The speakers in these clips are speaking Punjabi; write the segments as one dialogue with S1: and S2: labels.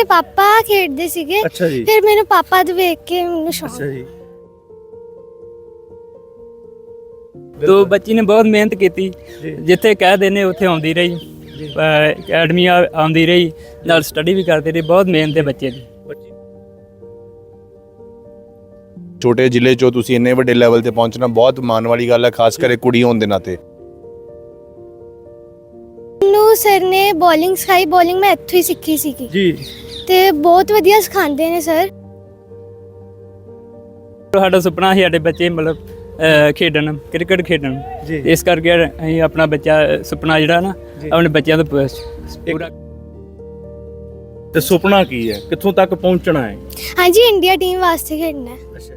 S1: ਮੇਰੇ ਪਾਪਾ ਖੇਡਦੇ ਸੀਗੇ।
S2: ਅੱਛਾ ਜੀ।
S1: ਫਿਰ ਮੈਨੂੰ ਪਾਪਾ ਦੇ ਵੇਖ ਕੇ ਮੈਨੂੰ ਸ਼ੌਂਕ
S2: ਅੱਛਾ ਜੀ।
S3: ਤੋ ਬੱਚੀ ਨੇ ਬਹੁਤ ਮਿਹਨਤ ਕੀਤੀ।
S2: ਜੀ।
S3: ਜਿੱਥੇ ਕਹਿ ਦੇਨੇ ਉੱਥੇ ਆਉਂਦੀ ਰਹੀ। ਅਹ ਅਕੈਡਮੀ ਆ- ਆਉਂਦੀ ਰਹੀ ਨਾਲ ਸਟੱਡੀ ਵੀ ਕਰਦੀ ਰਹੀ। ਬਹੁਤ ਮਿਹਨਤ ਹੈ ਬੱਚੇ ਦੀ
S2: ਬੱਚੀ
S4: ਛੋਟੇ ਜ਼ਿਲ੍ਹੇ 'ਚੋਂ ਤੁਸੀਂ ਇੰਨੇ ਵੱਡੇ ਲੈਵਲ ਤੇ ਪਹੁੰਚਣਾ ਬਹੁਤ ਮਾਣ ਵਾਲੀ ਗੱਲ ਹੈ ਖਾਸ ਕਰਕੇ ਕੁੜੀ ਹੋਣ ਦੇ ਨਾਤੇ।
S1: ਮੈਨੂੰ ਸਰ ਨੇ ਬੋਲਿੰਗ ਸਿਖਾਈ ਬੋਲਿੰਗ ਮੈਂ ਇੱਥੋਂ ਹੀ ਸਿੱਖੀ ਸੀਗੀ।
S2: ਜੀ।
S1: ਤੇ ਬਹੁਤ ਵਧੀਆ ਸਿਖਾਉਂਦੇ ਨੇ ਸਰ।
S3: ਸਾਡਾ ਸੁਪਨਾ ਸੀ ਸਾਡੇ ਬੱਚੇ ਮਤਲਬ ਅਹ ਖੇਡਣ ਕ੍ਰਿਕਟ ਖੇਡਣ।
S2: ਜੀ।
S3: ਇਸ ਕਰਕੇ ਅਸੀਂ ਆਪਣਾ ਬੱਚਾ ਸੁਪਨਾ ਜਿਹੜਾ ਨਾ
S2: ਜੀ।
S3: ਆਪਣੇ ਬੱਚਿਆਂ ਦਾ ਪੂਰਾ ਪੂਰਾ
S2: ਤੇ ਸੁਪਨਾ ਕੀ ਹੈ? ਕਿੱਥੋਂ ਤੱਕ ਪਹੁੰਚਣਾ ਹੈ?
S1: ਹਾਂਜੀ ਇੰਡੀਆ ਟੀਮ ਵਾਸਤੇ ਖੇਡਣਾ ਹੈ।
S2: ਅੱਛਾ।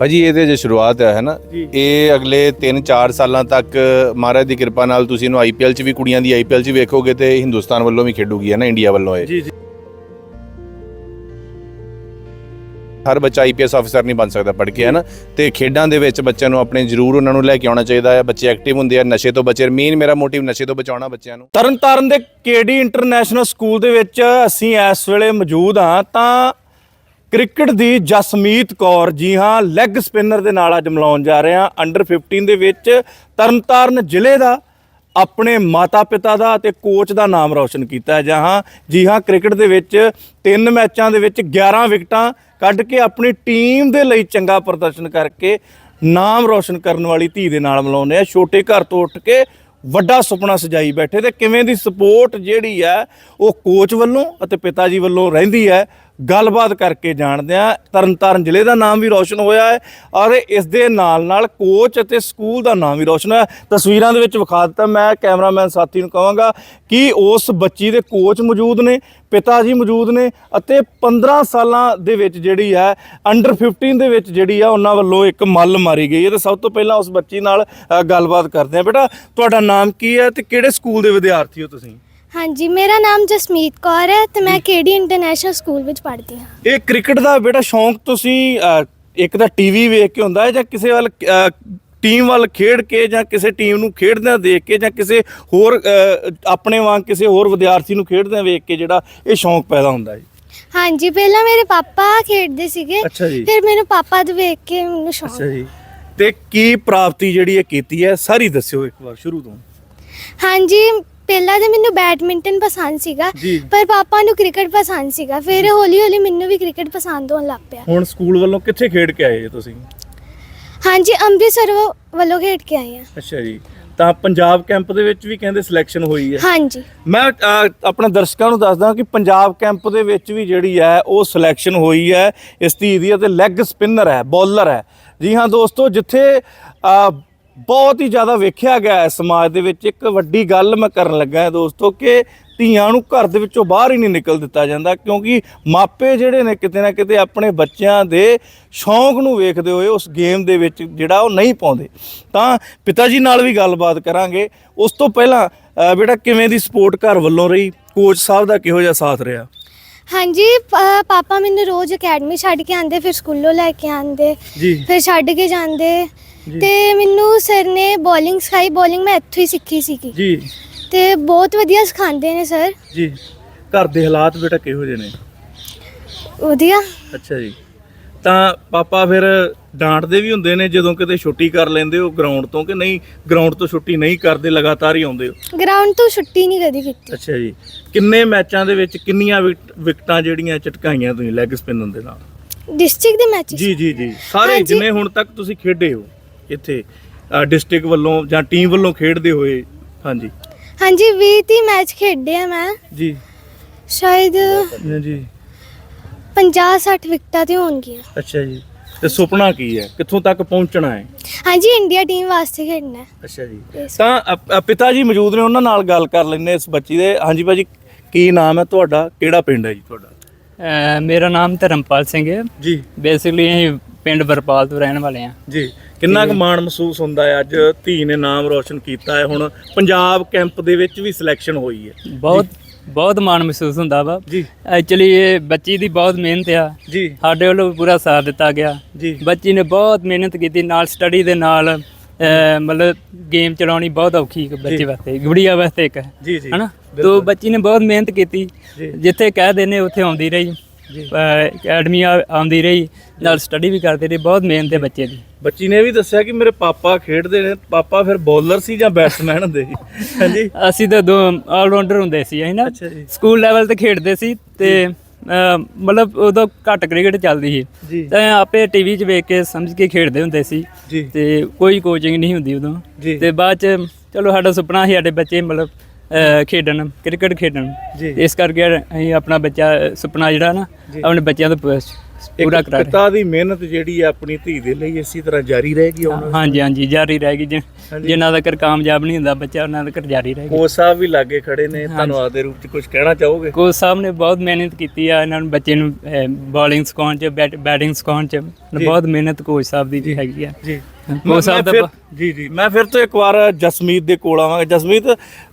S4: ਭਾਜੀ ਇਹਦੇ ਜੇ ਸ਼ੁਰੂਆਤ ਹੈ ਹੈ ਨਾ? ਇਹ ਅਗਲੇ 3-4 ਸਾਲਾਂ ਤੱਕ ਮਹਾਰਾਜ ਦੀ ਕਿਰਪਾ ਨਾਲ ਤੁਸੀਂ ਇਹਨੂੰ ਆਈਪੀਐਲ 'ਚ ਵੀ ਕੁੜੀਆਂ ਦੀ ਆਈਪੀਐਲ 'ਚ ਵੇਖੋਗੇ ਤੇ ਹਿੰਦੁਸਤਾਨ ਵੱਲੋਂ ਵੀ ਖੇਡੂਗੀ ਹੈ ਨਾ ਇੰਡੀਆ ਵੱਲੋਂ ਇਹ।
S2: ਜੀ ਜੀ।
S4: ਹਰ ਬੱਚਾ ਆਈਪੀਐਸ ਅਫਸਰ ਨਹੀਂ ਬਣ ਸਕਦਾ ਪੜ੍ਹ ਕੇ ਹੈ ਨਾ? ਤੇ ਖੇਡਾਂ ਦੇ ਵਿੱਚ ਬੱਚਿਆਂ ਨੂੰ ਆਪਣੇ ਜ਼ਰੂਰ ਉਹਨਾਂ ਨੂੰ ਲੈ ਕੇ ਆਉਣਾ ਚਾਹੀਦਾ ਹੈ। ਬੱਚੇ ਐਕਟਿਵ ਹੁੰਦੇ ਆ ਨਸ਼ੇ ਤੋਂ ਬਚੇ ਮੇਨ ਮੇਰਾ ਮੋਟਿਵ ਨਸ਼ੇ ਤੋਂ ਬਚਾਉਣਾ ਬੱਚਿਆਂ ਨੂੰ।
S2: ਤਰਨਤਾਰਨ ਦੇ ਕੇਡੀ ਇੰਟਰਨੈਸ਼ਨਲ ਸਕੂਲ ਦੇ ਵਿੱਚ ਅਸੀਂ ਇਸ ਵੇਲੇ ਮੌਜੂਦ ਹਾਂ ਤਾਂ ਕ੍ਰਿਕਟ ਦੀ ਜਸਮੀਤ ਕੌਰ। ਜੀ ਹਾਂ ਲੈਗ ਸਪਿਨਰ ਦੇ ਨਾਲ ਅੱਜ ਮਿਲਾਉਣ ਜਾ ਰਹੇ ਹਾਂ। ਅੰਡਰ 15 ਦੇ ਵਿੱਚ ਤਰਨਤਾਰਨ ਜ਼ਿਲ੍ਹੇ ਦਾ ਆਪਣੇ ਮਾਤਾ-ਪਿਤਾ ਦਾ ਅਤੇ ਕੋਚ ਦਾ ਨਾਮ ਰੌਸ਼ਨ ਕੀਤਾ ਹੈ। ਜਹਾਂ, ਜੀ ਹਾਂ, ਕ੍ਰਿਕਟ ਦੇ ਵਿੱਚ ਤਿੰਨ ਮੈਚਾਂ ਦੇ ਵਿੱਚ 11 ਵਿਕਟਾਂ ਕੱਢ ਕੇ ਆਪਣੀ ਟੀਮ ਦੇ ਲਈ ਚੰਗਾ ਪ੍ਰਦਰਸ਼ਨ ਕਰਕੇ ਨਾਮ ਰੌਸ਼ਨ ਕਰਨ ਵਾਲੀ ਧੀ ਦੇ ਨਾਲ ਮਿਲਾਉਂਦੇ ਆ ਛੋਟੇ ਘਰ ਤੋਂ ਉੱਠ ਕੇ ਵੱਡਾ ਸੁਪਨਾ ਸਜਾਈ ਬੈਠੇ ਤੇ ਕਿਵੇਂ ਦੀ ਸਪੋਰਟ ਜਿਹੜੀ ਹੈ ਉਹ ਕੋਚ ਵੱਲੋਂ ਅਤੇ ਪਿਤਾ ਜੀ ਵੱਲੋਂ ਰਹਿੰਦੀ ਹੈ ਗੱਲਬਾਤ ਕਰਕੇ ਜਾਣਦੇ ਆ। ਤਰਨਤਾਰਨ ਜ਼ਿਲ੍ਹੇ ਦਾ ਨਾਮ ਵੀ ਰੌਸ਼ਨ ਹੋਇਆ ਹੈ ਔਰ ਇਸ ਦੇ ਨਾਲ ਨਾਲ ਕੋਚ ਅਤੇ ਸਕੂਲ ਦਾ ਨਾਮ ਵੀ ਰੌਸ਼ਨ ਹੋਇਆ। ਤਸਵੀਰਾਂ ਦੇ ਵਿੱਚ ਵਿਖਾ ਦਿੱਤਾ ਮੈਂ ਕੈਮਰਾਮੈਨ ਸਾਥੀ ਨੂੰ ਕਹਾਂਗਾ ਕਿ ਉਸ ਬੱਚੀ ਦੇ ਕੋਚ ਮੌਜੂਦ ਨੇ, ਪਿਤਾ ਜੀ ਮੌਜੂਦ ਨੇ ਅਤੇ 15 ਸਾਲਾਂ ਦੇ ਵਿੱਚ ਜਿਹੜੀ ਹੈ ਅੰਡਰ 15 ਦੇ ਵਿੱਚ ਜਿਹੜੀ ਆ, ਉਹਨਾਂ ਵੱਲੋਂ ਇੱਕ ਮੱਲ ਮਾਰੀ ਗਈ। ਹੈ ਤੇ ਸਭ ਤੋਂ ਪਹਿਲਾਂ ਉਸ ਬੱਚੀ ਨਾਲ ਗੱਲਬਾਤ ਕਰਦੇ ਆ। ਬੇਟਾ, ਤੁਹਾਡਾ ਨਾਮ ਕੀ ਹੈ ਤੇ ਕਿਹੜੇ ਸਕੂਲ ਦੇ ਵਿਦਿਆਰਥੀ ਹੋ ਤੁਸੀਂ?
S1: ਹਾਂਜੀ ਮੇਰਾ ਨਾਮ ਜਸਮੀਤ ਕੌਰ ਹੈ ਤੇ ਮੈਂ ਕੇਡੀ ਇੰਟਰਨੈਸ਼ਨਲ ਸਕੂਲ ਵਿੱਚ ਪੜ੍ਹਦੀ ਹਾਂ।
S2: ਇਹ ਕ੍ਰਿਕਟ ਦਾ ਬੇਟਾ ਸ਼ੌਂਕ ਤੁਸੀਂ ਇੱਕ ਤਾਂ ਟੀਵੀ ਵੇਖ ਕੇ ਹੁੰਦਾ ਹੈ ਜਾਂ ਕਿਸੇ ਵੱਲ ਟੀਮ ਵੱਲ ਖੇਡ ਕੇ ਜਾਂ ਕਿਸੇ ਟੀਮ ਨੂੰ ਖੇਡਦਿਆਂ ਦੇਖ ਕੇ ਜਾਂ ਕਿਸੇ ਹੋਰ ਆਪਣੇ ਵਾਂਗ ਕਿਸੇ ਹੋਰ ਵਿਦਿਆਰਥੀ ਨੂੰ ਖੇਡਦਿਆਂ ਵੇਖ ਕੇ ਜਿਹੜਾ ਇਹ ਸ਼ੌਂਕ ਪੈਦਾ ਹੁੰਦਾ ਹੈ?
S1: ਹਾਂਜੀ ਪਹਿਲਾਂ ਮੇਰੇ ਪਾਪਾ ਖੇਡਦੇ ਸੀਗੇ
S2: ਅੱਛਾ ਜੀ।
S1: ਫਿਰ ਮੈਨੂੰ ਪਾਪਾ ਦੇ ਵੇਖ ਕੇ ਮੈਨੂੰ ਸ਼ੌਂਕ
S2: ਅੱਛਾ ਜੀ। ਤੇ ਕੀ ਪ੍ਰਾਪਤੀ ਜਿਹੜੀ ਇਹ ਕੀਤੀ ਹੈ ਸਾਰੀ ਦੱਸਿਓ ਇੱਕ ਵਾਰ ਸ਼ੁਰੂ ਤੋਂ।
S1: ਹਾਂਜੀ ਪਹਿਲਾਂ ਤਾਂ ਮੈਨੂੰ ਬੈਡਮਿੰਟਨ ਪਸੰਦ ਸੀਗਾ
S2: ਜੀ।
S1: ਪਰ ਪਾਪਾ ਨੂੰ ਕ੍ਰਿਕਟ ਪਸੰਦ ਸੀਗਾ। ਫਿਰ ਹੌਲੀ ਹੌਲੀ ਮੈਨੂੰ ਵੀ ਕ੍ਰਿਕਟ ਪਸੰਦ ਹੋਣ ਲੱਗ ਪਿਆ।
S2: ਹੁਣ ਸਕੂਲ ਵੱਲੋਂ ਕਿੱਥੇ ਖੇਡ ਕੇ ਆਏ ਜੇ ਤੁਸੀਂ?
S1: ਹਾਂਜੀ ਅੰਮ੍ਰਿਤਸਰ ਵ- ਵੱਲੋਂ ਖੇਡ ਕੇ ਆਏ ਹਾਂ।
S2: ਅੱਛਾ ਜੀ। ਤਾਂ ਪੰਜਾਬ ਕੈਂਪ ਦੇ ਵਿੱਚ ਵੀ ਕਹਿੰਦੇ ਸਿਲੈਕਸ਼ਨ ਹੋਈ ਹੈ।
S1: ਹਾਂਜੀ।
S2: ਮੈਂ ਅ, ਆਪਣੇ ਦਰਸ਼ਕਾਂ ਨੂੰ ਦੱਸਦਾ ਕਿ ਪੰਜਾਬ ਕੈਂਪ ਦੇ ਵਿੱਚ ਵੀ ਜਿਹੜੀ ਹੈ ਉਹ ਸਿਲੈਕਸ਼ਨ ਹੋਈ ਹੈ। ਇਸ ਧੀ ਦੀ ਅਤੇ ਲੈਗ ਸਪਿਨਰ ਹੈ ਬੋਲਰ ਹੈ। ਜੀ ਹਾਂ ਦੋਸਤੋ ਜਿੱਥੇ ਬਹੁਤ ਹੀ ਜ਼ਿਆਦਾ ਵੇਖਿਆ ਗਿਆ ਹੈ ਸਮਾਜ ਦੇ ਵਿੱਚ। ਇੱਕ ਵੱਡੀ ਗੱਲ ਮੈਂ ਕਰਨ ਲੱਗਾ ਹਾਂ ਦੋਸਤੋ ਕਿ ਧੀਆਂ ਨੂੰ ਘਰ ਦੇ ਵਿੱਚੋਂ ਬਾਹਰ ਹੀ ਨਹੀਂ ਨਿਕਲ ਦਿੱਤਾ ਜਾਂਦਾ ਕਿਉਂਕਿ ਮਾਪੇ ਜਿਹੜੇ ਨੇ ਕਿਤੇ ਨਾ ਕਿਤੇ ਆਪਣੇ ਬੱਚਿਆਂ ਦੇ ਸ਼ੌਂਕ ਨੂੰ ਵੇਖਦੇ ਹੋਏ ਉਸ ਗੇਮ ਦੇ ਵਿੱਚ ਜਿਹੜਾ ਉਹ ਨਹੀਂ ਪਾਉਂਦੇ। ਤਾਂ ਪਿਤਾ ਜੀ ਨਾਲ ਵੀ ਗੱਲਬਾਤ ਕਰਾਂਗੇ। ਉਸ ਤੋਂ ਪਹਿਲਾਂ ਬੇਟਾ ਕਿਵੇਂ ਦੀ ਸਪੋਰਟ ਘਰ ਵੱਲੋਂ ਰਹੀ? ਕੋਚ ਸਾਹਿਬ ਦਾ ਕਿਹੋ ਜਿਹਾ ਸਾਥ ਰਿਹਾ?
S1: ਹਾਂਜੀ ਪਾਪਾ ਮੈਨੂੰ ਰੋਜ਼ ਅਕੈਡਮੀ ਛੱਡ ਕੇ ਆਂਦੇ ਫਿਰ ਸਕੂਲੋਂ ਲੈ ਕੇ ਆਂਦੇ ਫਿਰ ਛੱਡ ਕੇ ਜਾਂਦੇ। ਤੇ ਮੈਨੂੰ ਸਰ ਨੇ ਬੋਲਿੰਗ ਸਿਖਾਈ ਬੋਲਿੰਗ ਮੈਂ ਇੱਥੋਂ ਹੀ ਸਿੱਖੀ ਸੀਗੀ।
S2: ਜੀ।
S1: ਤੇ ਬਹੁਤ ਵਧੀਆ ਸਿਖਾਉਂਦੇ ਨੇ ਸਰ।
S2: ਜੀ। ਘਰ ਦੇ ਹਾਲਾਤ ਬੇਟਾ ਕਿਹੋ ਜਿਹੇ ਨੇ?
S1: ਵਧੀਆ।
S2: ਅੱਛਾ ਜੀ। ਤਾਂ ਪਾਪਾ ਫਿਰ ਡਾਂਟਦੇ ਵੀ ਹੁੰਦੇ ਨੇ ਜਦੋਂ ਕਿਤੇ ਛੁੱਟੀ ਕਰ ਲੈਂਦੇ ਹੋ ਗਰਾਊਂਡ ਤੋਂ ਕਿ ਨਹੀਂ ਗਰਾਊਂਡ ਤੋਂ ਛੁੱਟੀ ਨਹੀਂ ਕਰਦੇ ਲਗਾਤਾਰ ਹੀ ਆਉਂਦੇ ਹੋ?
S1: ਗਰਾਊਂਡ ਤੋਂ ਛੁੱਟੀ ਨਹੀਂ ਕਦੀ ਕੀਤੀ।
S2: ਅੱਛਾ ਜੀ। ਕਿੰਨੇ ਮੈਚਾਂ ਦੇ ਵਿੱਚ ਕਿੰਨੀਆਂ ਵਿਕਟ- ਵਿਕਟਾਂ ਜਿਹੜੀਆਂ ਝਟਕਾਈਆਂ ਤੁਸੀਂ ਲੈਗ ਸਪਿਨਰ ਦੇ ਨਾਲ?
S1: ਡਿਸਟ੍ਰਿਕਟ ਦੇ ਮੈਚਸ
S2: ਜੀ ਜੀ ਜੀ। ਸਾਰੇ
S1: ਹਾਂਜੀ।
S2: ਜਿੰਨੇ ਹੁਣ ਤੱਕ ਤੁਸੀਂ ਖੇਡੇ ਹੋ ਇੱਥੇ ਡਿਸਟ੍ਰਿਕਟ ਵੱਲੋਂ ਜਾਂ ਟੀਮ ਵੱਲੋਂ ਖੇਡਦੇ ਹੋਏ ਹਾਂਜੀ।
S1: ਹਾਂਜੀ 20 30 ਮੈਚ ਖੇਡੇ ਆ ਮੈਂ।
S2: ਜੀ।
S1: ਸ਼ਾਇਦ
S2: ਜੀ।
S1: 50 60 ਵਿਕਟਾਂ ਤੇ ਹੋਣਗੀਆਂ।
S2: ਅੱਛਾ ਜੀ। ਤੇ ਸੁਪਨਾ ਕੀ ਹੈ? ਕਿੱਥੋਂ ਤੱਕ ਪਹੁੰਚਣਾ ਹੈ?
S1: ਹਾਂਜੀ ਇੰਡੀਆ ਟੀਮ ਵਾਸਤੇ ਖੇਡਣਾ। ਹੈ
S2: ਅੱਛਾ ਜੀ. ਤਾਂ ਅ- ਅ- ਪਿਤਾ ਜੀ ਮੌਜੂਦ ਨੇ ਉਹਨਾਂ ਨਾਲ ਗੱਲ ਕਰ ਲੈਂਦੇ ਇਸ ਬੱਚੀ ਦੇ। ਹਾਂਜੀ ਭਾਜੀ ਕੀ ਨਾਮ ਹੈ ਤੁਹਾਡਾ? ਕਿਹੜਾ ਪਿੰਡ ਹੈ ਜੀ ਤੁਹਾਡਾ?
S3: ਅਹ ਮੇਰਾ ਨਾਮ ਧਰਮਪਾਲ ਸਿੰਘ ਹੈ।
S2: ਜੀ।
S3: ਬੇਸਿਕਲੀ ਅਸੀਂ ਪਿੰਡ ਵਰਪਾਲ ਤੋਂ ਰਹਿਣ ਵਾਲੇ ਹਾਂ।
S2: ਜੀ ਕਿੰਨਾ ਕੁ ਮਾਣ ਮਹਿਸੂਸ ਹੁੰਦਾ ਹੈ? ਅੱਜ ਧੀ ਨੇ ਨਾਮ ਰੋਸ਼ਨ ਕੀਤਾ ਹੈ ਹੁਣ ਪੰਜਾਬ ਕੈਂਪ ਦੇ ਵਿੱਚ ਵੀ ਸਿਲੈਕਸ਼ਨ ਹੋਈ ਹੈ।
S3: ਬਹੁਤ ਬਹੁਤ ਮਾਣ ਮਹਿਸੂਸ ਹੁੰਦਾ ਵਾ।
S2: ਜੀ।
S3: ਐਕਚੁਅਲੀ ਇਹ ਬੱਚੀ ਦੀ ਬਹੁਤ ਮਿਹਨਤ ਆ।
S2: ਜੀ।
S3: ਸਾਡੇ ਵੱਲੋਂ ਪੂਰਾ ਸਾਥ ਦਿੱਤਾ ਗਿਆ।
S2: ਜੀ।
S3: ਬੱਚੀ ਨੇ ਬਹੁਤ ਮਿਹਨਤ ਕੀਤੀ ਨਾਲ ਸਟੱਡੀ ਦੇ ਨਾਲ ਮਤਲਬ ਗੇਮ ਚਲਾਉਣੀ ਬਹੁਤ ਔਖੀ ਇੱਕ ਬੱਚੇ। ਵਾਸਤੇ ਗੁੜੀਆ ਵਾਸਤੇ ਇੱਕ। ਹਨਾ? ਤੋ ਬੱਚੀ ਨੇ ਬਹੁਤ ਮਿਹਨਤ ਕੀਤੀ। ਜਿੱਥੇ ਕਹਿ ਦੇਨੇ ਉੱਥੇ ਆਉਂਦੀ ਰਹੀ। ਅਕੈਡਮੀ ਆਉਂਦੀ ਰਹੀ ਨਾਲ ਸਟੱਡੀ ਵੀ ਕਰਦੀ ਰਹੀ ਬਹੁਤ ਮਿਹਨਤ ਹੈ ਬੱਚੇ ਦੀ।
S2: ਬੱਚੀ ਨੇ ਵੀ ਦੱਸਿਆ ਕਿ ਮੇਰੇ ਪਾਪਾ ਖੇਡਦੇ ਨੇ ਪਾਪਾ ਫਿਰ ਬੋਲਰ ਸੀ ਜਾਂ ਬੈਟਸਮੈਨ ਹੁੰਦੇ ਸੀ? ਹਾਂਜੀ।
S3: ਅਸੀਂ ਤਾਂ ਦੋ ਆਲਰਾਊਂਡਰ ਹੁੰਦੇ ਸੀ ਅਸੀਂ ਨਾ। ਸਕੂਲ ਲੈਵਲ ਤੇ ਖੇਡਦੇ ਸੀ ਤੇ ਮਤਲਬ ਉਦੋਂ ਘੱਟ ਕ੍ਰਿਕਟ ਚੱਲਦੀ। ਸੀ। ਤਾਂ ਆਪੇ ਟੀਵੀ 'ਚ ਵੇਖ ਕੇ ਸਮਝ ਕੇ ਖੇਡਦੇ ਹੁੰਦੇ ਸੀ। ਤੇ ਕੋਈ ਕੋਚਿੰਗ ਨਹੀਂ ਹੁੰਦੀ ਉਦੋਂ। ਤੇ ਬਾਅਦ ਚ ਚਲੋ ਸਾਡਾ ਸੁਪਨਾ ਸੀ ਸਾਡੇ ਬੱਚੇ ਮਤਲਬ ਖੇਡਣ ਕ੍ਰਿਕਟ ਖੇਡਣ।
S2: ਜੀ।
S3: ਇਸ ਕਰਕੇ ਅਸੀਂ ਆਪਣਾ ਬੱਚਾ ਸੁਪਨਾ ਜਿਹੜਾ ਨਾ ਆਪਣੇ ਬੱਚਿਆਂ ਦਾ ਪ- ਪੂਰਾ ਕਰਾ ਰਹੇ।
S2: ਪਿਤਾ ਦੀ ਮਿਹਨਤ ਜਿਹੜੀ ਹੈ ਆਪਣੀ ਧੀ ਦੇ ਲਈ ਇਸੇ ਤਰ੍ਹਾਂ ਜਾਰੀ ਰਹੇਗੀ ਹੁਣ।
S3: ਹਾਂਜੀ ਹਾਂਜੀ ਜਾਰੀ ਰਹੇਗੀ ਜਿ- ਜਿਨ੍ਹਾਂ ਦਾ ਕਰ ਕਾਮਯਾਬ ਨਹੀਂ ਹੁੰਦਾ ਬੱਚਾ ਉਹਨਾਂ ਦਾ ਕਰ ਜਾਰੀ ਰਹੇਗੀ
S2: ਕੋਚ ਸਾਹਿਬ ਵੀ ਲਾਗੇ ਖੜੇ ਨੇ ਧੰਨਵਾਦ ਦੇ ਰੂਪ ਚ ਕੁਝ ਕਹਿਣਾ ਚਾਹੋਗੇ?
S3: ਕੋਚ ਸਾਹਿਬ ਨੇ ਬਹੁਤ ਮਿਹਨਤ ਕੀਤੀ ਆ ਇਹਨਾਂ ਨੂੰ ਬੱਚੇ ਨੂੰ ਬੋਲਿੰਗ ਸਿਖਾਉਣ ਚ ਬੈਟਿੰਗ ਸਿਖਾਉਣ ਚ। ਬਹੁਤ ਮਿਹਨਤ ਕੋਚ ਸਾਹਿਬ ਦੀ ਜੀ ਹੈਗੀ ਆ।
S2: ਜੀ।
S3: ਕੋਚ ਸਾਹਿਬ ਦਾ ਬ-
S2: ਜੀ ਜੀ। ਮੈਂ ਫਿਰ ਤੋਂ ਇੱਕ ਵਾਰ ਜਸਮੀਤ ਦੇ ਕੋਲ ਆਵਾਂਗਾ। ਜਸਮੀਤ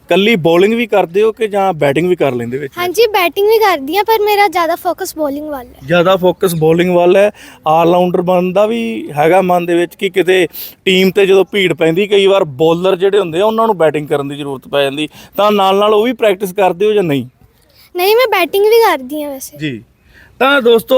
S2: ਕੱਲੀ ਬੋਲਿੰਗ ਵੀ ਕਰਦੇ ਹੋ ਕਿ ਜਾਂ ਬੈਟਿੰਗ ਵੀ ਕਰ ਲੈਂਦੇ ਵਿੱਚ?
S1: ਹਾਂਜੀ ਬੈਟਿੰਗ ਵੀ ਕਰਦੀ ਆ ਪਰ ਮੇਰਾ ਜ਼ਿਆਦਾ ਫੋਕਸ ਬੋਲਿੰਗ ਵੱਲ ਹੈ।
S2: ਜ਼ਿਆਦਾ ਫੋਕਸ ਬੋਲਿੰਗ ਵੱਲ ਹੈ। ਆਲ ਰਾਊਂਡਰ ਬਣਨ ਦਾ ਵੀ ਹੈਗਾ ਮਨ ਦੇ ਵਿੱਚ ਕਿ ਕਿਤੇ ਟੀਮ ਤੇ ਜਦੋਂ ਭੀੜ ਪੈਂਦੀ ਕਈ ਵਾਰ ਬੋਲਰ ਜਿਹੜੇ ਹੁੰਦੇ ਆ ਉਹਨਾਂ ਨੂੰ ਬੈਟਿੰਗ ਕਰਨ ਦੀ ਜ਼ਰੂਰਤ ਪੈ ਜਾਂਦੀ। ਤਾਂ ਨਾਲ ਨਾਲ ਉਹ ਵੀ ਪ੍ਰੈਕਟਿਸ ਕਰਦੇ ਹੋ ਜਾਂ ਨਹੀਂ?
S1: ਨਹੀਂ ਮੈਂ ਬੈਟਿੰਗ ਵੀ ਕਰਦੀ ਆ ਵੈਸੇ।
S2: ਜੀ। ਤਾਂ ਦੋਸਤੋ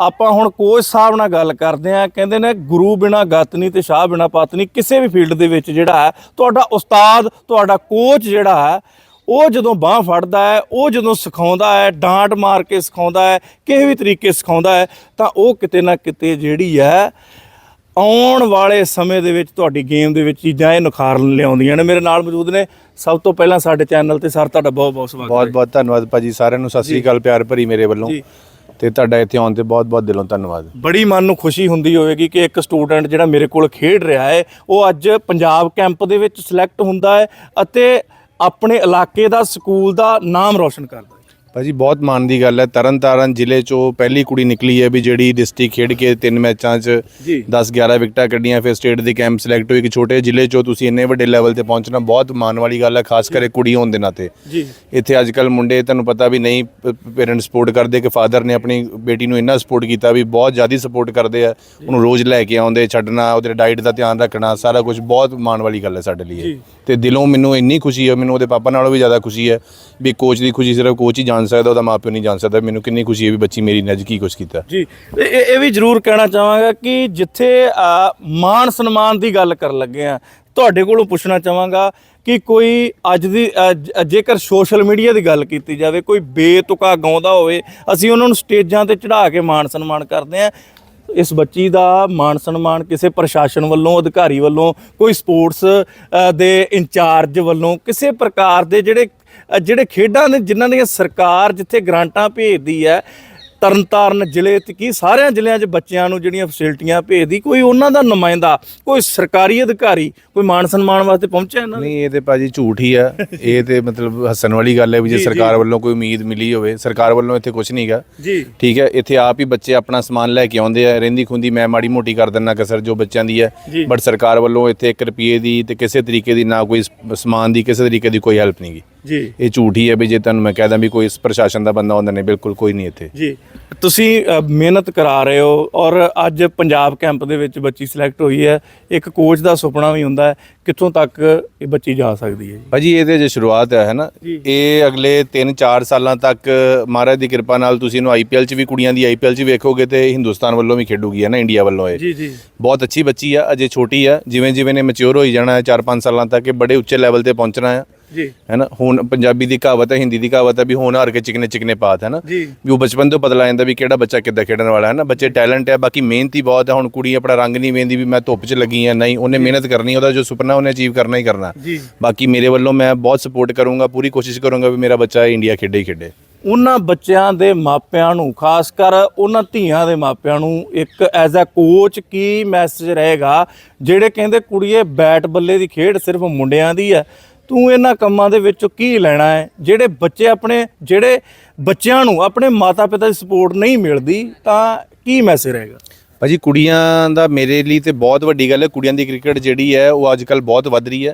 S2: ਆਪਾਂ ਹੁਣ ਕੋਚ ਸਾਹਿਬ ਨਾਲ ਗੱਲ ਕਰਦੇ ਆ ਕਹਿੰਦੇ ਨੇ ਗੁਰੂ ਬਿਨਾ ਗਤ ਨਹੀਂ ਤੇ ਸ਼ਾਹ ਬਿਨਾ ਪਤ ਨਹੀਂ ਕਿਸੇ ਵੀ ਫੀਲਡ ਦੇ ਵਿੱਚ ਜਿਹੜਾ ਹੈ ਤੁਹਾਡਾ ਉਸਤਾਦ ਤੁਹਾਡਾ ਕੋਚ ਜਿਹੜਾ ਹੈ ਉਹ ਜਦੋਂ ਬਾਹ ਫੜਦਾ ਹੈ ਉਹ ਜਦੋਂ ਸਿਖਾਉਂਦਾ ਹੈ ਡਾਂਟ ਮਾਰ ਕੇ ਸਿਖਾਉਂਦਾ ਹੈ ਕਿਸੇ ਵੀ ਤਰੀਕੇ ਸਿਖਾਉਂਦਾ ਹੈ ਤਾਂ ਉਹ ਕਿਤੇ ਨਾ ਕਿਤੇ ਜਿਹੜੀ ਹੈ ਆਉਣ ਵਾਲੇ ਸਮੇਂ ਦੇ ਵਿੱਚ ਤੁਹਾਡੀ ਗੇਮ ਦੇ ਵਿੱਚ ਚੀਜ਼ਾਂ ਇਹ ਨਿਖਾਰ ਲਿਆਉਂਦੀਆਂ ਨੇ। ਮੇਰੇ ਨਾਲ ਮੌਜੂਦ ਨੇ ਸਭ ਤੋਂ ਪਹਿਲਾਂ ਸਾਡੇ ਚੈਨਲ ਤੇ ਸਰ ਤੁਹਾਡਾ ਬਹੁਤ ਬਹੁਤ ਸਵਾਗਤ
S4: ਬਹੁਤ ਬਹੁਤ ਧੰਨਵਾਦ ਭਾਜੀ ਸਾਰਿਆਂ ਨੂੰ ਸਤਿ ਸ੍ਰੀ ਅਕਾਲ ਪਿਆਰ ਭਰੀ ਮੇਰੇ ਵੱਲੋਂ। ਤੇ ਤੁਹਾਡਾ ਇੱਥੇ ਆਉਣ ਤੇ ਬਹੁਤ ਬਹੁਤ ਦਿਲੋਂ ਧੰਨਵਾਦ।
S2: ਬੜੀ ਮਨ ਨੂੰ ਖੁਸ਼ੀ ਹੁੰਦੀ ਹੋਵੇਗੀ ਕਿ ਇੱਕ ਸਟੂਡੈਂਟ ਜਿਹੜਾ ਮੇਰੇ ਕੋਲ ਖੇਡ ਰਿਹਾ ਹੈ, ਉਹ ਅੱਜ ਪੰਜਾਬ ਕੈਂਪ ਦੇ ਵਿੱਚ ਸਿਲੈਕਟ ਹੁੰਦਾ ਹੈ ਅਤੇ ਆਪਣੇ ਇਲਾਕੇ ਦਾ ਸਕੂਲ ਦਾ ਨਾਮ ਰੌਸ਼ਨ ਕਰਦਾ ਹੈ।
S4: ਭਾਜੀ ਬਹੁਤ ਮਾਣ ਦੀ ਗੱਲ ਹੈ। ਤਰਨਤਾਰਨ ਜ਼ਿਲ੍ਹੇ ਚੋਂ ਪਹਿਲੀ ਕੁੜੀ ਨਿਕਲੀ ਹੈ ਵੀ ਜਿਹੜੀ ਡਿਸਟ੍ਰਿਕਟ ਖੇਡ ਕੇ ਤਿੰਨ ਮੈਚਾਂ 'ਚ
S2: ਜੀ।
S4: 10 11 ਵਿਕਟਾਂ ਕੱਢੀਆਂ ਫਿਰ ਸਟੇਟ ਦੇ ਕੈਂਪ ਸਿਲੈਕਟ ਹੋਈ। ਇੱਕ ਛੋਟੇ ਜ਼ਿਲ੍ਹੇ ਚੋਂ ਤੁਸੀਂ ਇੰਨੇ ਵੱਡੇ ਲੈਵਲ ਤੇ ਪਹੁੰਚਣਾ ਬਹੁਤ ਮਾਣ ਵਾਲੀ ਗੱਲ ਹੈ ਖਾਸ ਕਰਕੇ ਕੁੜੀ ਹੋਣ ਦੇ ਨਾਤੇ
S2: ਜੀ।
S4: ਇੱਥੇ ਅੱਜ ਕੱਲ ਮੁੰਡੇ ਤੁਹਾਨੂੰ ਪਤਾ ਵੀ ਨਹੀਂ ਪੇਰੈਂਟਸ ਸਪੋਰਟ ਕਰਦੇ ਕਿ ਫਾਦਰ ਨੇ ਆਪਣੀ ਬੇਟੀ ਨੂੰ ਇੰਨਾ ਸਪੋਰਟ ਕੀਤਾ ਵੀ ਬਹੁਤ ਜ਼ਿਆਦਾ ਸਪੋਰਟ ਕਰਦੇ ਆ। ਉਹਨੂੰ ਰੋਜ਼ ਲੈ ਕੇ ਆਉਂਦੇ ਛੱਡਣਾ ਉਹਦੇ ਡਾਈਟ ਦਾ ਧਿਆਨ ਰੱਖਣਾ ਸਾਰਾ ਕੁਝ ਬਹੁਤ ਮਾਣ ਵਾਲੀ ਗੱਲ ਹੈ ਸਾਡੇ ਲਈ। ਤੇ ਦਿਲੋਂ ਮੈਨੂੰ ਇੰਨੀ ਖੁਸ਼ੀ ਹੈ ਮੈਨੂੰ ਉਹਦੇ ਪਾਪਾ ਨਾਲੋਂ ਵੀ ਜ਼ਿਆਦਾ ਖੁਸ਼ੀ ਹੈ ਵੀ ਕੋਚ ਦੀ ਖੁਸ਼ੀ ਸਿਰਫ ਕੋਚ ਹੀ ਜਾਣ ਸਕਦਾ, ਉਹਦਾ ਮਾਪਿਓ ਨਹੀਂ ਜਾਣ ਸਕਦਾ। ਮੈਨੂੰ ਕਿੰਨੀ ਖੁਸ਼ੀ ਹੈ ਵੀ ਬੱਚੀ ਮੇਰੀ ਨੇ ਅੱਜ ਕੀ ਕੁਝ ਕੀਤਾ।
S2: ਜੀ, ਇਹ ਇਹ- ਵੀ ਜ਼ਰੂਰ ਕਹਿਣਾ ਚਾਹਾਂਗਾ ਕਿ ਜਿੱਥੇ ਮਾਣ ਸਨਮਾਨ ਦੀ ਗੱਲ ਕਰਨ ਲੱਗੇ ਆ, ਤੁਹਾਡੇ ਕੋਲੋਂ ਪੁੱਛਣਾ ਚਾਹਾਂਗਾ ਕਿ ਕੋਈ ਅੱਜ ਦੀ ਜੇਕਰ ਸੋਸ਼ਲ ਮੀਡੀਆ ਦੀ ਗੱਲ ਕੀਤੀ ਜਾਵੇ, ਕੋਈ ਬੇਤੁਕਾ ਗਾਉਂਦਾ ਹੋਵੇ, ਅਸੀਂ ਉਹਨਾਂ ਨੂੰ ਸਟੇਜਾਂ ਤੇ ਚੜਾ ਕੇ ਮਾਣ ਸਨਮਾਨ ਕਰਦੇ ਆ। ਇਸ ਬੱਚੀ ਦਾ ਮਾਣ ਸਨਮਾਨ ਕਿਸੇ ਪ੍ਰਸ਼ਾਸਨ ਵੱਲੋਂ, ਅਧਿਕਾਰੀ ਵੱਲੋਂ, ਕੋਈ ਸਪੋਰਟਸ ਦੇ ਇੰਚਾਰਜ ਵੱਲੋਂ, ਕਿਸੇ ਪ੍ਰਕਾਰ ਦੇ ਜਿਹੜੇ ਜਿਹੜੇ ਖੇਡਾਂ ਦੇ ਜਿਨ੍ਹਾਂ ਦੀਆਂ ਸਰਕਾਰ ਜਿੱਥੇ ਗ੍ਰਾਂਟਾਂ ਭੇਜਦੀ ਹੈ ਤਰਨਤਾਰਨ ਜ਼ਿਲ੍ਹੇ ਤੇ ਕੀ ਸਾਰਿਆਂ ਜ਼ਿਲ੍ਹਿਆਂ 'ਚ ਬੱਚਿਆਂ ਨੂੰ ਜਿਹੜੀਆਂ ਫੈਸਿਲਿਟੀਆਂ ਭੇਜਦੀ ਕੋਈ ਉਹਨਾਂ ਦਾ ਨੁਮਾਇੰਦਾ ਕੋਈ ਸਰਕਾਰੀ ਅਧਿਕਾਰੀ ਕੋਈ ਮਾਣ ਸਨਮਾਨ ਵਾਸਤੇ ਪਹੁੰਚਿਆ ਇਹਨਾਂ ਦੇ?
S4: ਨਹੀਂ ਇਹ ਤੇ ਭਾਜੀ ਝੂਠ ਹੀ ਆ ਇਹ ਤੇ ਮਤਲਬ ਹੱਸਣ ਵਾਲੀ ਗੱਲ ਹੈ ਵੀ ਜੇ ਸਰਕਾਰ। ਵੱਲੋਂ ਕੋਈ ਉਮੀਦ ਮਿਲੀ ਹੋਵੇ ਸਰਕਾਰ ਵੱਲੋਂ ਇੱਥੇ ਕੁਝ ਨਹੀਂਗਾ
S2: ਜੀ
S4: ਠੀਕ ਹੈ ਇੱਥੇ ਆਪ ਹੀ ਬੱਚੇ ਆਪਣਾ ਸਮਾਨ ਲੈ ਕੇ ਆਉਂਦੇ ਆ ਰਹਿੰਦੀ ਖੁੰਦੀ ਮੈਂ ਮਾੜੀ ਮੋਟੀ ਕਰ ਦਿੰਨਾ ਕਸਰ ਜੋ ਬੱਚਿਆਂ ਦੀ। ਹੈ ਬਟ ਸਰਕਾਰ ਵੱਲੋਂ ਇੱਥੇ 1 ਰੁਪਏ ਦੀ ਤੇ ਕਿਸੇ ਤਰੀਕੇ ਦੀ ਨਾ ਕੋਈ ਸਮਾਨ ਦੀ ਕਿਸੇ ਤਰੀਕੇ ਦੀ ਕੋਈ ਹੈਲਪ ਨਹੀਂਗੀ
S2: ਜੀ।
S4: ਇਹ ਝੂਠ ਹੀ ਹੈ ਵੀ ਜੇ ਤੁਹਾਨੂੰ ਮੈਂ ਕਹਿਦਾ ਵੀ ਕੋਈ ਇਸ ਪ੍ਰਸ਼ਾਸਨ ਦਾ ਬੰਦਾ ਹੁੰਦਾ ਨਹੀਂ ਬਿਲਕੁਲ ਕੋਈ ਨਹੀਂ ਇੱਥੇ।
S2: ਜੀ। ਤੁਸੀਂ ਅ, ਮਿਹਨਤ ਕਰਾ ਰਹੇ ਹੋ ਔਰ ਅੱਜ ਪੰਜਾਬ ਕੈਂਪ ਦੇ ਵਿੱਚ ਬੱਚੀ ਸਿਲੈਕਟ ਹੋਈ ਹੈ। ਇੱਕ ਕੋਚ ਦਾ ਸੁਪਨਾ ਵੀ ਹੁੰਦਾ ਹੈ ਕਿੱਥੋਂ ਤੱਕ ਇਹ ਬੱਚੀ ਜਾ ਸਕਦੀ ਹੈ ਜੀ?
S4: ਭਾਜੀ ਇਹਦੇ ਜੇ ਸ਼ੁਰੂਆਤ ਹੈ ਹੈ ਨਾ
S2: ਜੀ।
S4: ਇਹ ਅਗਲੇ 3-4 ਸਾਲਾਂ ਤੱਕ ਮਹਾਰਾਜ ਦੀ ਕਿਰਪਾ ਨਾਲ ਤੁਸੀਂ ਇਹਨੂੰ ਆਈਪੀਐਲ 'ਚ ਵੀ ਕੁੜੀਆਂ ਦੀ ਆਈਪੀਐਲ 'ਚ ਵੇਖੋਗੇ ਤੇ ਹਿੰਦੁਸਤਾਨ ਵੱਲੋਂ ਵੀ ਖੇਡੂਗੀ ਹੈ ਨਾ ਇੰਡੀਆ ਵੱਲੋਂ ਇਹ।
S2: ਜੀ ਜੀ।
S4: ਬਹੁਤ ਅੱਛੀ ਬੱਚੀ ਆ ਅਜੇ ਛੋਟੀ ਆ ਜਿਵੇਂ ਜਿਵੇਂ ਨੇ ਮੈਚੁਰ ਹੋਈ ਜਾਣਾ ਹੈ 4-5 ਸਾਲਾਂ ਤੱਕ ਇਹ ਬੜੇ ਉੱਚੇ ਲੈਵਲ ਤੇ ਪਹੁੰਚਣਾ ਆ
S2: ਜੀ।
S4: ਹੈ ਨਾ ਹੁਣ ਪੰਜਾਬੀ ਦੀ ਕਹਾਵਤ ਹੈ ਹਿੰਦੀ ਦੀ ਕਹਾਵਤ ਹੈ ਵੀ ਹੁਣ ਹਾਰ ਕੇ ਚਿਕਨੇ ਚਿਕਨੇ ਪਾਤ ਹੈ ਨਾ
S2: ਜੀ।
S4: ਵੀ ਉਹ ਬਚਪਨ ਤੋਂ ਪਤਾ ਲੱਗ ਜਾਂਦਾ ਵੀ ਕਿਹੜਾ ਬੱਚਾ ਕਿੱਦਾਂ ਖੇਡਣ ਵਾਲਾ ਹੈ ਨਾ ਬੱਚੇ ਟੈਲੈਂਟ ਹੈ ਬਾਕੀ ਮਿਹਨਤੀ ਬਹੁਤ ਹੈ ਹੁਣ ਕੁੜੀ ਆਪਣਾ ਰੰਗ ਨਹੀਂ ਵੇਂਦੀ ਵੀ ਮੈਂ ਧੁੱਪ 'ਚ ਲੱਗੀ ਆ ਨਹੀਂ ਉਹਨੇ ਮਿਹਨਤ ਕਰਨੀ ਉਹਦਾ ਜੋ ਸੁਪਨਾ ਉਹਨੇ ਅਚੀਵ ਕਰਨਾ ਹੀ ਕਰਨਾ।
S2: ਜੀ।
S4: ਬਾਕੀ ਮੇਰੇ ਵੱਲੋਂ ਮੈਂ ਬਹੁਤ ਸਪੋਰਟ ਕਰੂੰਗਾ ਪੂਰੀ ਕੋਸ਼ਿਸ਼ ਕਰੂੰਗਾ ਵੀ ਮੇਰਾ ਬੱਚਾ ਇੰਡੀਆ ਖੇਡੇ ਹੀ ਖੇਡੇ।
S2: ਉਹਨਾਂ ਬੱਚਿਆਂ ਦੇ ਮਾਪਿਆਂ ਨੂੰ ਖਾਸ ਕਰ ਉਹਨਾਂ ਧੀਆਂ ਦੇ ਮਾਪਿਆਂ ਨੂੰ ਇੱਕ ਐਜ਼ ਅ ਕੋਚ ਕੀ ਮੈਸੇਜ ਰਹੇਗਾ? ਜਿਹੜੇ ਕਹਿੰਦੇ ਕੁੜੀਏ ਬੈਟ ਬੱਲੇ ਦੀ ਖੇਡ ਸਿਰਫ ਮੁੰਡਿਆਂ ਦੀ ਹੈ ਤੂੰ ਇਹਨਾਂ ਕੰਮਾਂ ਦੇ ਵਿੱਚੋਂ ਕੀ ਲੈਣਾ ਹੈ? ਜਿਹੜੇ ਬੱਚੇ ਆਪਣੇ, ਜਿਹੜੇ ਬੱਚਿਆਂ ਨੂੰ ਆਪਣੇ ਮਾਤਾ-ਪਿਤਾ ਦੀ ਸਪੋਰਟ ਨਹੀਂ ਮਿਲਦੀ, ਤਾਂ ਕੀ ਮੈਸੇਜ ਰਹੇਗਾ?
S4: ਭਾਜੀ ਕੁੜੀਆਂ ਦਾ ਮੇਰੇ ਲਈ ਤੇ ਬਹੁਤ ਵੱਡੀ ਗੱਲ ਹੈ ਕੁੜੀਆਂ ਦੀ ਕ੍ਰਿਕਟ ਜਿਹੜੀ ਹੈ ਉਹ ਅੱਜ ਕੱਲ ਬਹੁਤ ਵੱਧ ਰਹੀ ਹੈ।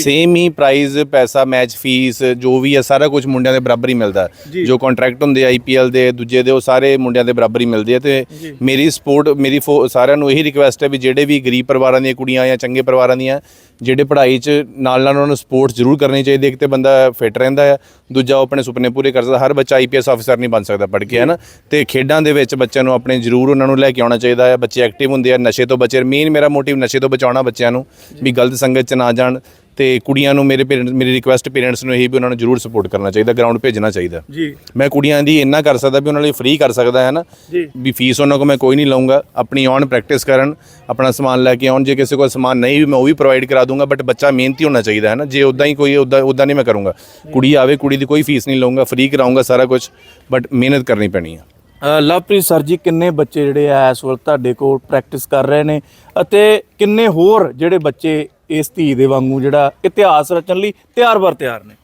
S4: ਸੇਮ ਹੀ ਪ੍ਰਾਈਜ਼ ਪੈਸਾ ਮੈਚ ਫੀਸ ਜੋ ਵੀ ਹੈ ਸਾਰਾ ਕੁਝ ਮੁੰਡਿਆਂ ਦੇ ਬਰਾਬਰ ਹੀ ਮਿਲਦਾ। ਜੋ। ਕੰਟਰੈਕਟ ਹੁੰਦੇ ਆਈਪੀਐਲ ਦੇ ਦੂਜੇ ਦੇ ਉਹ ਸਾਰੇ ਮੁੰਡਿਆਂ ਦੇ ਬਰਾਬਰ ਹੀ ਮਿਲਦੇ ਆ। ਤੇ ਮੇਰੀ ਸਪੋਰਟ ਮੇਰੀ ਸਾਰਿਆਂ ਨੂੰ ਇਹੀ ਰਿਕੁਐਸਟ ਹੈ ਵੀ ਜਿਹੜੇ ਵੀ ਗਰੀਬ ਪਰਿਵਾਰਾਂ ਦੀਆਂ ਕੁੜੀਆਂ ਜਾਂ ਚੰਗੇ ਪਰਿਵਾਰਾਂ ਦੀਆਂ ਜਿਹੜੇ ਪੜ੍ਹਾਈ 'ਚ ਨਾਲ ਨਾਲ ਉਹਨਾਂ ਨੂੰ ਸਪੋਰਟਸ ਜ਼ਰੂਰ ਕਰਨੀ ਚਾਹੀਦੀ ਹੈ। ਇੱਕ ਤੇ ਬੰਦਾ ਫਿਟ ਰਹਿੰਦਾ ਹੈ ਦੂਜਾ ਉਹ ਆਪਣੇ ਸੁਪਨੇ ਪੂਰੇ ਕਰ ਸਕਦਾ ਹਰ ਬੱਚਾ ਆਈਪੀਐਸ ਅਫਸਰ ਨਹੀਂ ਬਣ ਸਕਦਾ ਪੜ੍ਹ ਕੇ ਹੈ ਨਾ? ਤੇ ਖੇਡਾਂ ਦੇ ਵਿੱਚ ਬੱਚਿਆਂ ਨੂੰ ਆਪਣੇ ਜ਼ਰੂਰ ਉਹਨਾਂ ਨੂੰ ਲੈ ਕੇ ਆਉਣਾ ਚਾਹੀਦਾ ਹੈ ਬੱਚੇ ਐਕਟਿਵ ਹੁੰਦੇ ਆ ਨਸ਼ੇ ਤੋਂ ਬਚੇ। ਮੇਨ ਮੇਰਾ ਮੋਟਿਵ ਨਸ਼ੇ ਤੋਂ ਬਚਾਉਣਾ ਬੱਚਿਆਂ ਨੂੰ ਵੀ ਗਲਤ ਸੰਗਤ 'ਚ ਨਾ ਜਾਣ ਤੇ ਕੁੜੀਆਂ ਨੂੰ ਮੇਰੇ ਪੇਰੈਂਟਸ ਮੇਰੀ ਰਿਕੁਐਸਟ ਪੇਰੈਂਟਸ ਨੂੰ ਇਹ ਵੀ ਉਹਨਾਂ ਨੂੰ ਜ਼ਰੂਰ ਸਪੋਰਟ ਕਰਨਾ ਚਾਹੀਦਾ ਗਰਾਊਂਡ ਭੇਜਣਾ ਚਾਹੀਦਾ।
S2: ਜੀ।
S4: ਮੈਂ ਕੁੜੀਆਂ ਦੀ ਇੰਨਾ ਕਰ ਸਕਦਾ ਵੀ ਉਹਨਾਂ ਲਈ ਫ੍ਰੀ ਕਰ ਸਕਦਾ ਹੈ ਨਾ। ਵੀ ਫੀਸ ਉਹਨਾਂ ਕੋ ਮੈਂ ਕੋਈ ਨਹੀਂ ਲਵਾਂਗਾ ਆਪਣੀ ਆਨ ਪ੍ਰੈਕਟਿਸ ਕਰਨ ਆਪਣਾ ਸਮਾਨ ਲੈ ਕੇ ਆਉਣ ਜੇ ਕਿਸੇ ਕੋਲ ਸਮਾਨ ਨਹੀਂ ਵੀ ਮੈਂ ਉਹ ਵੀ ਪ੍ਰੋਵਾਈਡ ਕਰਾ ਦੂੰਗਾ ਬਟ ਬੱਚਾ ਮਿਹਨਤੀ ਹੋਣਾ ਚਾਹੀਦਾ ਹੈ ਨਾ? ਜੇ ਉਦਾਂ ਹੀ ਕੋਈ ਉਦਾਂ ਉਦਾਂ ਨਹੀਂ ਮੈਂ ਕਰੂੰਗਾ। ਕੁੜੀ ਆਵੇ ਕੁੜੀ ਦੀ ਕੋਈ ਫੀਸ ਨਹੀਂ ਲਵਾਂਗਾ ਫ੍ਰੀ ਕਰਾਉਂਗਾ ਸਾਰਾ ਕੁਝ ਬਟ ਮਿਹਨਤ ਕਰਨੀ ਪੈਣੀ ਹੈ
S2: ਲਵਪ੍ਰੀਤ ਸਰ ਜੀ ਕਿੰਨੇ ਬੱਚੇ ਜਿਹੜੇ ਆ ਇਸ ਵਕਤ ਤੁਹਾਡੇ ਕੋਲ ਪ੍ਰੈਕਟਿਸ ਕਰ ਰਹੇ ਨੇ ਅਤੇ ਕਿੰਨੇ ਹੋਰ ਜਿਹੜੇ ਬੱਚੇ ਇਸ ਧੀ ਦੇ ਵਾਂਗੂ ਜਿਹੜਾ ਇਤਿਹਾਸ ਰਚਣ ਲਈ ਤਿਆਰ ਬਰ ਤਿਆਰ ਨੇ?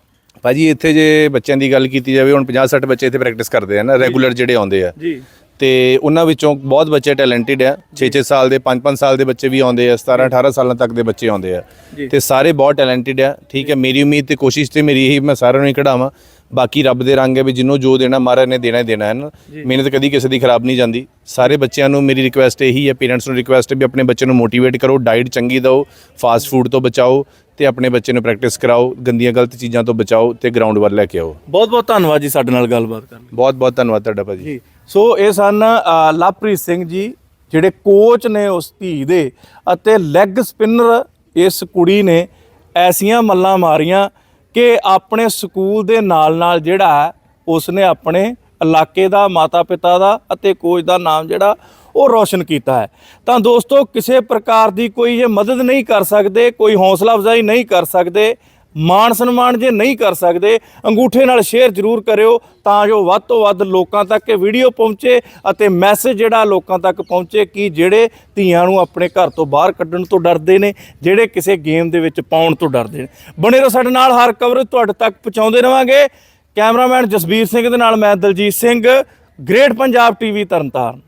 S4: ਭਾਜੀ ਇੱਥੇ ਜੇ ਬੱਚਿਆਂ ਦੀ ਗੱਲ ਕੀਤੀ ਜਾਵੇ ਹੁਣ 50 60 ਬੱਚੇ ਇੱਥੇ ਪ੍ਰੈਕਟਿਸ ਕਰਦੇ ਆ ਨਾ ਰੈਗੂਲਰ ਜਿਹੜੇ ਆਉਂਦੇ ਆ।
S2: ਜੀ।
S4: ਤੇ ਉਹਨਾਂ ਵਿੱਚੋਂ ਬਹੁਤ ਬੱਚੇ ਟੈਲੈਂਟਡ ਆ। 6-6 ਸਾਲ ਦੇ 5-5 ਸਾਲ ਦੇ ਬੱਚੇ ਵੀ ਆਉਂਦੇ ਆ 17-18 ਸਾਲਾਂ ਤੱਕ ਦੇ ਬੱਚੇ ਆਉਂਦੇ ਆ। ਤੇ ਸਾਰੇ ਬਹੁਤ ਟੈਲੈਂਟਡ ਆ। ਠੀਕ ਹੈ ਮੇਰੀ ਉਮੀਦ ਤੇ ਕੋਸ਼ਿਸ਼ ਤੇ ਮੇਰੀ ਇਹੀ ਮੈਂ ਸਾਰਿਆਂ ਨੂੰ ਹੀ ਕਢਾਵਾਂ ਬਾਕੀ ਰੱਬ ਦੇ ਰੰਗ ਹੈ ਵੀ ਜਿਹਨੂੰ ਜੋ ਦੇਣਾ ਮਹਾਰਾਜ ਨੇ ਦੇਣਾ ਹੀ ਦੇਣਾ ਹੈ ਨਾ? ਮਿਹਨਤ ਕਦੀ ਕਿਸੇ ਦੀ ਖਰਾਬ ਨਹੀਂ ਜਾਂਦੀ। ਸਾਰੇ ਬੱਚਿਆਂ ਨੂੰ ਮੇਰੀ ਰਿਕੁਐਸਟ ਇਹੀ ਹੈ ਪੇਰੈਂਟਸ ਨੂੰ ਰਿਕੁਐਸਟ ਹੈ ਵੀ ਆਪਣੇ ਬੱਚੇ ਨੂੰ ਮੋਟੀਵੇਟ ਕਰੋ ਡਾਈਟ ਚੰਗੀ ਦਿਓ ਫਾਸਟ ਫੂਡ ਤੋਂ ਬਚਾਓ ਤੇ ਆਪਣੇ ਬੱਚੇ ਨੂੰ ਪ੍ਰੈਕਟਿਸ ਕਰਾਓ ਗੰਦੀਆਂ ਗਲਤ ਚੀਜ਼ਾਂ ਤੋਂ ਬਚਾਓ ਤੇ ਗਰਾਊਂਡ ਵੱਲ ਲੈ ਕੇ ਆਓ।
S2: ਬਹੁਤ ਬਹੁਤ ਧੰਨਵਾਦ ਜੀ ਸਾਡੇ ਨਾਲ ਗੱਲਬਾਤ ਕਰਨ ਲਈ।
S4: ਬਹੁਤ ਬਹੁਤ ਧੰਨਵਾਦ ਤੁਹਾਡਾ ਭਾਜੀ।
S2: ਜੀ ਸੋ ਇਹ ਸਨ ਲਵਪ੍ਰੀਤ ਸਿੰਘ ਜੀ ਜਿਹੜੇ ਕੋਚ ਨੇ ਉਸ ਧੀ ਦੇ ਅਤੇ ਲੈਗ ਸਪਿਨਰ ਇਸ ਕੁੜੀ ਨੇ ਐਸੀਆਂ ਮੱਲਾਂ ਮਾਰੀਆਂ ਕਿ ਆਪਣੇ ਸਕੂਲ ਦੇ ਨਾਲ ਨਾਲ ਜਿਹੜਾ ਉਸਨੇ ਆਪਣੇ ਇਲਾਕੇ ਦਾ ਮਾਤਾ ਪਿਤਾ ਦਾ ਅਤੇ ਕੋਚ ਦਾ ਨਾਮ ਜਿਹੜਾ, ਉਹ ਰੌਸ਼ਨ ਕੀਤਾ ਹੈ। ਤਾਂ ਦੋਸਤੋ, ਕਿਸੇ ਪ੍ਰਕਾਰ ਦੀ ਕੋਈ ਇਹ ਮਦਦ ਨਹੀਂ ਕਰ ਸਕਦੇ, ਕੋਈ ਹੌਸਲਾ ਅਫਜ਼ਾਈ ਨਹੀਂ ਕਰ ਸਕਦੇ। ਮਾਣ ਸਨਮਾਨ ਜੇ ਨਹੀਂ ਕਰ ਸਕਦੇ, ਅੰਗੂਠੇ ਨਾਲ ਸ਼ੇਅਰ ਜ਼ਰੂਰ ਕਰਿਓ ਤਾਂ ਜੋ ਵੱਧ ਤੋਂ ਵੱਧ ਲੋਕਾਂ ਤੱਕ ਇਹ ਵੀਡੀਓ ਪਹੁੰਚੇ ਅਤੇ ਮੈਸੇਜ ਜਿਹੜਾ ਲੋਕਾਂ ਤੱਕ ਪਹੁੰਚੇ ਕਿ ਜਿਹੜੇ ਧੀਆਂ ਨੂੰ ਆਪਣੇ ਘਰ ਤੋਂ ਬਾਹਰ ਕੱਢਣ ਤੋਂ ਡਰਦੇ ਨੇ, ਜਿਹੜੇ ਕਿਸੇ ਗੇਮ ਦੇ ਵਿੱਚ ਪਾਉਣ ਤੋਂ ਡਰਦੇ ਨੇ। ਬਣੇ ਰਹੋ ਸਾਡੇ ਨਾਲ, ਹਰ ਕਵਰੇਜ ਤੁਹਾਡੇ ਤੱਕ ਪਹੁੰਚਾਉਂਦੇ ਰਵਾਂਗੇ। ਕੈਮਰਾਮੈਨ ਜਸਬੀਰ ਸਿੰਘ ਦੇ ਨਾਲ ਮੈਂ ਦਲਜੀਤ ਸਿੰਘ ਗ੍ਰੇਟ ਪੰਜਾਬ ਟੀਵੀ ਤਰਨਤਾਰਨ।